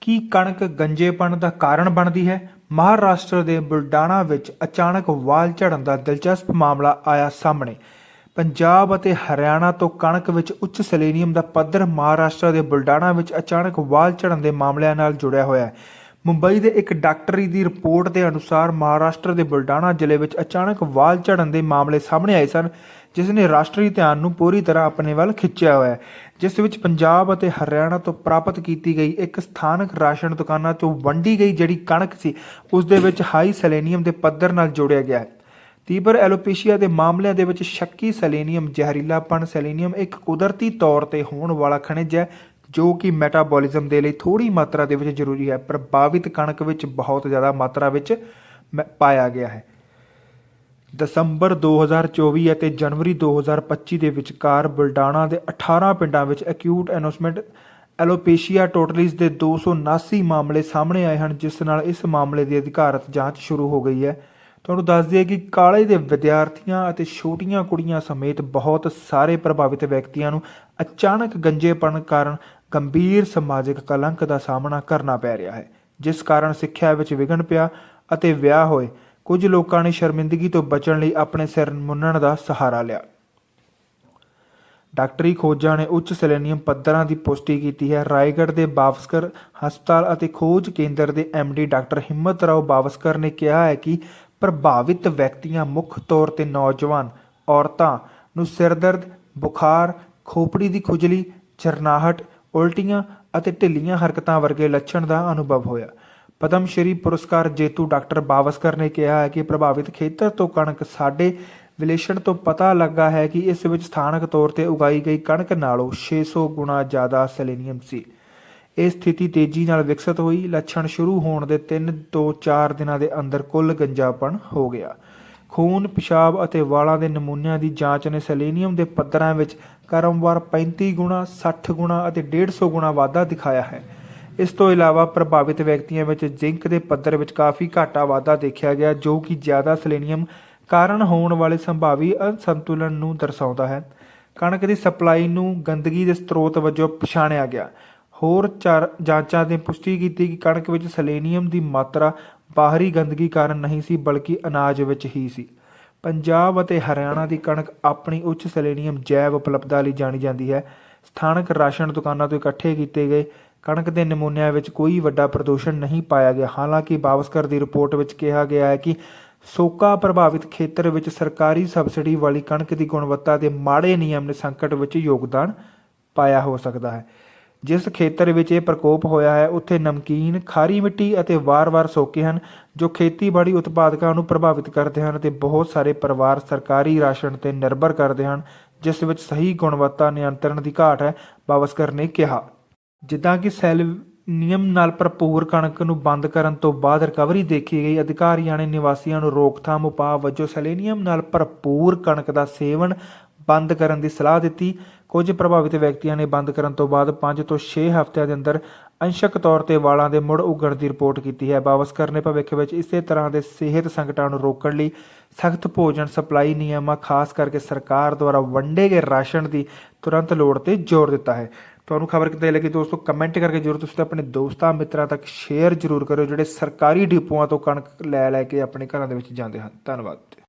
ਕੀ ਕਣਕ ਗੰਜੇਪਣ ਦਾ ਕਾਰਨ ਬਣਦੀ ਹੈ? ਮਹਾਰਾਸ਼ਟਰ ਦੇ ਬੁਲਡਾਣਾ ਵਿੱਚ ਅਚਾਨਕ ਵਾਲ ਝੜਨ ਦਾ ਦਿਲਚਸਪ ਮਾਮਲਾ ਆਇਆ ਸਾਹਮਣੇ। ਪੰਜਾਬ ਅਤੇ ਹਰਿਆਣਾ ਤੋਂ ਕਣਕ ਵਿੱਚ ਉੱਚ ਸੈਲੇਨੀਅਮ ਦਾ ਪੱਧਰ ਮਹਾਰਾਸ਼ਟਰ ਦੇ ਬੁਲਡਾਣਾ ਵਿੱਚ ਅਚਾਨਕ ਵਾਲ ਝੜਨ ਦੇ ਮਾਮਲਿਆਂ ਨਾਲ ਜੁੜਿਆ ਹੋਇਆ ਹੈ। ਮੁੰਬਈ ਦੇ ਇੱਕ ਡਾਕਟਰੀ ਦੀ ਰਿਪੋਰਟ ਦੇ ਅਨੁਸਾਰ ਮਹਾਰਾਸ਼ਟਰ ਦੇ ਬੁਲਡਾਣਾ ਜ਼ਿਲ੍ਹੇ ਵਿੱਚ ਅਚਾਨਕ ਵਾਲ ਝੜਨ ਦੇ ਮਾਮਲੇ ਸਾਹਮਣੇ ਆਏ ਸਨ, ਜਿਸ ਨੇ ਰਾਸ਼ਟਰੀ ਧਿਆਨ ਨੂੰ ਪੂਰੀ ਤਰ੍ਹਾਂ ਆਪਣੇ ਵੱਲ ਖਿੱਚਿਆ ਹੋਇਆ ਹੈ, ਜਿਸ ਵਿੱਚ ਪੰਜਾਬ ਅਤੇ ਹਰਿਆਣਾ ਤੋਂ ਪ੍ਰਾਪਤ ਕੀਤੀ ਗਈ ਇੱਕ ਸਥਾਨਕ ਰਾਸ਼ਨ ਦੁਕਾਨਾਂ ਤੋਂ ਵੰਡੀ ਗਈ ਜਿਹੜੀ ਕਣਕ ਸੀ, ਉਸ ਦੇ ਵਿੱਚ ਹਾਈ ਸੈਲੇਨੀਅਮ ਦੇ ਪੱਧਰ ਨਾਲ ਜੋੜਿਆ ਗਿਆ ਹੈ। ਤੀਬਰ ਐਲੋਪੇਸ਼ੀਆ ਦੇ ਮਾਮਲਿਆਂ ਦੇ ਵਿੱਚ ਸ਼ੱਕੀ ਸੈਲੇਨੀਅਮ ਜ਼ਹਿਰੀਲਾਪਣ ਸੈਲੇਨੀਅਮ ਇੱਕ ਕੁਦਰਤੀ ਤੌਰ ਤੇ ਹੋਣ ਵਾਲਾ ਖਣਿਜ ਹੈ ਜੋ ਕਿ ਮੈਟਾਬੋਲਿਜ਼ਮ ਦੇ ਲਈ ਥੋੜੀ ਮਾਤਰਾ ਦੇ ਵਿੱਚ ਜ਼ਰੂਰੀ ਹੈ, ਪ੍ਰਭਾਵਿਤ ਕਣਕ ਵਿੱਚ ਬਹੁਤ ਜ਼ਿਆਦਾ ਮਾਤਰਾ ਵਿੱਚ ਮ- ਪਾਇਆ ਗਿਆ ਹੈ। ਦਸੰਬਰ 2024 ਅਤੇ ਜਨਵਰੀ 2025 ਦੇ ਵਿਚਕਾਰ ਬੁਲਡਾਣਾ ਦੇ 18 ਪਿੰਡਾਂ ਵਿੱਚ ਅਕਿਊਟ ਐਨੋਸਮੈਂਟ ਐਲੋਪੇਸ਼ੀਆ ਟੋਟਲਿਸ ਦੇ 279 ਮਾਮਲੇ ਸਾਹਮਣੇ ਆਏ ਹਨ, ਜਿਸ ਨਾਲ ਇਸ ਮਾਮਲੇ ਦੀ ਅਧਿਕਾਰਤ ਜਾਂਚ ਸ਼ੁਰੂ ਹੋ ਗਈ ਹੈ। ਤੁਹਾਨੂੰ ਦੱਸ ਦਈਏ ਕਿ ਕਾਲਜ ਦੇ ਵਿਦਿਆਰਥੀਆਂ ਅਤੇ ਛੋਟੀਆਂ ਕੁੜੀਆਂ ਸਮੇਤ ਬਹੁਤ ਸਾਰੇ ਪ੍ਰਭਾਵਿਤ ਵਿਅਕਤੀਆਂ ਨੂੰ ਅਚਾਨਕ ਗੰਜੇਪਣ ਕਾਰਨ ਗੰਭੀਰ ਸਮਾਜਿਕ ਕਲੰਕ ਦਾ ਸਾਹਮਣਾ ਕਰਨਾ ਪੈ ਰਿਹਾ ਹੈ, ਜਿਸ ਕਾਰਨ ਸਿੱਖਿਆ ਵਿੱਚ ਵਿਘਨ ਪਿਆ ਅਤੇ ਵਿਆਹ ਹੋਏ ਕੁਝ ਲੋਕਾਂ ਨੇ ਸ਼ਰਮਿੰਦਗੀ ਤੋਂ ਬਚਣ ਲਈ ਆਪਣੇ ਸਿਰ ਮੁੰਨਣ ਦਾ ਸਹਾਰਾ ਲਿਆ। ਡਾਕਟਰੀ ਖੋਜਾਂ ਨੇ ਉੱਚ ਸੈਲੇਨੀਅਮ ਪੱਧਰਾਂ ਦੀ ਪੁਸ਼ਟੀ ਕੀਤੀ ਹੈ। ਰਾਏਗੜ੍ਹ ਦੇ ਬਾਵਸਕਰ ਹਸਪਤਾਲ ਅਤੇ ਖੋਜ ਕੇਂਦਰ ਦੇ ਡੀ ਡਾਕਟਰ ਹਿੰਮਤ ਰਾਓ ਬਾਵਸਕਰ ਨੇ ਕਿਹਾ ਹੈ ਕਿ ਪ੍ਰਭਾਵਿਤ ਵਿਅਕਤੀਆਂ ਮੁੱਖ ਤੌਰ ਤੇ ਨੌਜਵਾਨ ਔਰਤਾਂ ਨੂੰ ਸਿਰਦਰਦ, ਬੁਖਾਰ, ਖੋਪੜੀ ਦੀ ਖੁਜਲੀ, ਚਰਨਾਹਟ, ਉਲਟੀਆਂ ਅਤੇ ਢਿੱਲੀਆਂ ਹਰਕਤਾਂ ਵਰਗੇ ਲੱਛਣ ਦਾ ਅਨੁਭਵ ਹੋਇਆ। ਪਦਮ ਸ਼੍ਰੀ ਪੁਰਸਕਾਰ ਜੇਤੂ ਡਾਕਟਰ ਬਾਵਸਕਰ ਨੇ ਕਿਹਾ ਹੈ ਕਿ ਪ੍ਰਭਾਵਿਤ ਖੇਤਰ ਤੋਂ ਕਣਕ ਸਾਡੇ ਵਿਲੇਸ਼ਣ ਤੋਂ ਪਤਾ ਲੱਗਾ ਹੈ ਕਿ ਇਸ ਵਿੱਚ ਸਥਾਨਕ ਤੌਰ ਤੇ ਉਗਾਈ ਗਈ ਕਣਕ ਨਾਲੋਂ 600 ਗੁਣਾ ਜ਼ਿਆਦਾ ਸੈਲੇਨੀਅਮ ਸੀ। ਇਹ ਸਥਿਤੀ ਤੇਜ਼ੀ ਨਾਲ ਵਿਕਸਿਤ ਹੋਈ। ਲੱਛਣ ਸ਼ੁਰੂ ਹੋਣ ਦੇ 3 ਤੋਂ 4 ਦਿਨਾਂ ਦੇ ਅੰਦਰ ਕੁੱਲ ਗੰਜਾਪਣ ਹੋ ਗਿਆ। ਖੂਨ, ਪਿਸ਼ਾਬ ਅਤੇ ਵਾਲਾਂ ਦੇ ਨਮੂਨਿਆਂ ਦੀ ਜਾਂਚ ਨੇ ਸੈਲੇਨੀਅਮ ਦੇ ਪੱਧਰਾਂ ਵਿੱਚ ਕਰਮਵਾਰ 35 ਗੁਣਾ 60 ਗੁਣਾ ਅਤੇ 150 ਗੁਣਾ ਵਾਧਾ ਦਿਖਾਇਆ ਹੈ। ਇਸ ਤੋਂ ਇਲਾਵਾ ਪ੍ਰਭਾਵਿਤ ਵਿਅਕਤੀਆਂ ਵਿੱਚ ਜ਼ਿੰਕ ਦੇ ਪੱਧਰ ਵਿੱਚ ਕਾਫੀ ਘਾਟਾ ਵਾਧਾ ਦੇਖਿਆ ਗਿਆ, ਜੋ ਕਿ ਜ਼ਿਆਦਾ ਸੈਲੇਨੀਅਮ ਕਾਰਨ ਹੋਣ ਵਾਲੇ ਸੰਭਾਵੀ ਅਸੰਤੁਲਨ ਨੂੰ ਦਰਸਾਉਂਦਾ ਹੈ। ਕਣਕ ਦੀ ਸਪਲਾਈ ਨੂੰ ਗੰਦਗੀ ਦੇ ਸਰੋਤ ਵਜੋਂ ਪਛਾਣਿਆ ਗਿਆ। ਹੋਰ ਚਾਰ ਜਾਂਚਾਂ ਨੇ ਪੁਸ਼ਟੀ ਕੀਤੀ ਕਿ ਕਣਕ ਵਿੱਚ ਸੈਲੇਨੀਅਮ ਦੀ ਮਾਤਰਾ ਬਾਹਰੀ ਗੰਦਗੀ ਕਾਰਨ ਨਹੀਂ ਸੀ, ਬਲਕਿ ਅਨਾਜ ਵਿੱਚ ਹੀ ਸੀ। ਪੰਜਾਬ ਅਤੇ ਹਰਿਆਣਾ ਦੀ ਕਣਕ ਆਪਣੀ ਉੱਚ ਸਲੇਨੀਅਮ ਜੈਵ ਉਪਲਬਧਤਾ ਲਈ ਜਾਣੀ ਜਾਂਦੀ ਹੈ। ਸਥਾਨਕ ਰਾਸ਼ਨ ਦੁਕਾਨਾਂ ਤੋਂ ਇਕੱਠੇ ਕੀਤੇ ਗਏ ਕਣਕ ਦੇ ਨਮੂਨਿਆਂ ਵਿੱਚ ਕੋਈ ਵੱਡਾ ਪ੍ਰਦੂਸ਼ਣ ਨਹੀਂ ਪਾਇਆ ਗਿਆ। ਹਾਲਾਂਕਿ ਬਾਵਸਕਰ ਦੀ ਰਿਪੋਰਟ ਵਿੱਚ ਕਿਹਾ ਗਿਆ ਹੈ ਕਿ ਸੋਕਾ ਪ੍ਰਭਾਵਿਤ ਖੇਤਰ ਵਿੱਚ ਸਰਕਾਰੀ ਸਬਸਿਡੀ ਵਾਲੀ ਕਣਕ ਦੀ ਗੁਣਵੱਤਾ ਦੇ ਮਾੜੇ ਨਿਯਮ ਨੇ ਸੰਕਟ ਵਿੱਚ ਯੋਗਦਾਨ ਪਾਇਆ ਹੋ ਸਕਦਾ ਹੈ। ਜਿਸ ਖੇਤਰ ਵਿੱਚ ਇਹ ਪ੍ਰਕੋਪ ਹੋਇਆ ਹੈ, ਉੱਥੇ ਨਮਕੀਨ, ਖਾਰੀ ਮਿੱਟੀ ਅਤੇ ਵਾਰ-ਵਾਰ ਸੋਕੇ ਹਨ, ਜੋ ਖੇਤੀਬਾੜੀ ਉਤਪਾਦਕਾਂ ਨੂੰ ਪ੍ਰਭਾਵਿਤ ਕਰਦੇ ਹਨ ਅਤੇ ਬਹੁਤ ਸਾਰੇ ਪਰਿਵਾਰ ਸਰਕਾਰੀ ਰਾਸ਼ਨ ਤੇ ਨਿਰਭਰ ਕਰਦੇ ਹਨ, ਜਿਸ ਵਿੱਚ ਸਹੀ ਗੁਣਵੱਤਾ ਨਿਯੰਤਰਣ ਦੀ ਘਾਟ ਹੈ, ਬਾਵਸਕਰ ਨੇ ਕਿਹਾ। ਜਿੱਦਾਂ ਕਿ ਸੈਲਨੀਅਮ ਨਾਲ ਭਰਪੂਰ ਕਣਕ ਨੂੰ ਬੰਦ ਕਰਨ ਤੋਂ ਬਾਅਦ ਰਿਕਵਰੀ ਦੇਖੀ ਗਈ, ਅਧਿਕਾਰੀਆਂ ਨੇ ਨਿਵਾਸੀਆਂ ਨੂੰ ਰੋਕਥਾਮ ਉਪਾਅ ਵਜੋਂ ਸੈਲੇਨੀਅਮ ਨਾਲ ਭਰਪੂਰ ਕਣਕ ਦਾ ਸੇਵਨ ਬੰਦ ਕਰਨ ਦੀ ਸਲਾਹ ਦਿੱਤੀ। ਕੁਝ ਪ੍ਰਭਾਵਿਤ ਵਿਅਕਤੀਆਂ ਨੇ ਬੰਦ ਕਰਨ ਤੋਂ ਬਾਅਦ 5 ਤੋਂ 6 ਹਫ਼ਤਿਆਂ ਦੇ ਅੰਦਰ ਅੰਸ਼ਕ ਤੌਰ ਤੇ ਵਾਲਾਂ ਦੇ ਮੁੜ ਉੱਗਣ ਦੀ ਰਿਪੋਰਟ ਕੀਤੀ ਹੈ। ਬਾਵਸਕਰ ਨੇ ਭਵਿੱਖ ਵਿੱਚ ਇਸੇ ਤਰ੍ਹਾਂ ਦੇ ਸਿਹਤ ਸੰਕਟਾਂ ਨੂੰ ਰੋਕਣ ਲਈ ਸਖਤ ਭੋਜਨ ਸਪਲਾਈ ਨਿਯਮਾਂ, ਖਾਸ ਕਰਕੇ ਸਰਕਾਰ ਦੁਆਰਾ ਵੰਡੇ ਗਏ ਰਾਸ਼ਨ ਦੀ ਤੁਰੰਤ ਲੋੜ ਤੇ ਜ਼ੋਰ ਦਿੱਤਾ ਹੈ। ਤੁਹਾਨੂੰ ਖਬਰ ਕਿਤੇ ਲੱਗੀ ਦੋਸਤੋ, ਕਮੈਂਟ ਕਰਕੇ ਜਰੂਰ ਤੁਸੀਂ ਆਪਣੇ ਦੋਸਤਾਂ ਮਿੱਤਰਾਂ ਤੱਕ ਸ਼ੇਅਰ ਜਰੂਰ ਕਰਿਓ, ਜਿਹੜੇ ਸਰਕਾਰੀ ਡਿਪੂਆਂ ਤੋਂ ਕਣਕ ਲੈ ਲੈ ਕੇ ਆਪਣੇ ਘਰਾਂ ਦੇ ਵਿੱਚ ਜਾਂਦੇ ਹਨ। ਧੰਨਵਾਦ।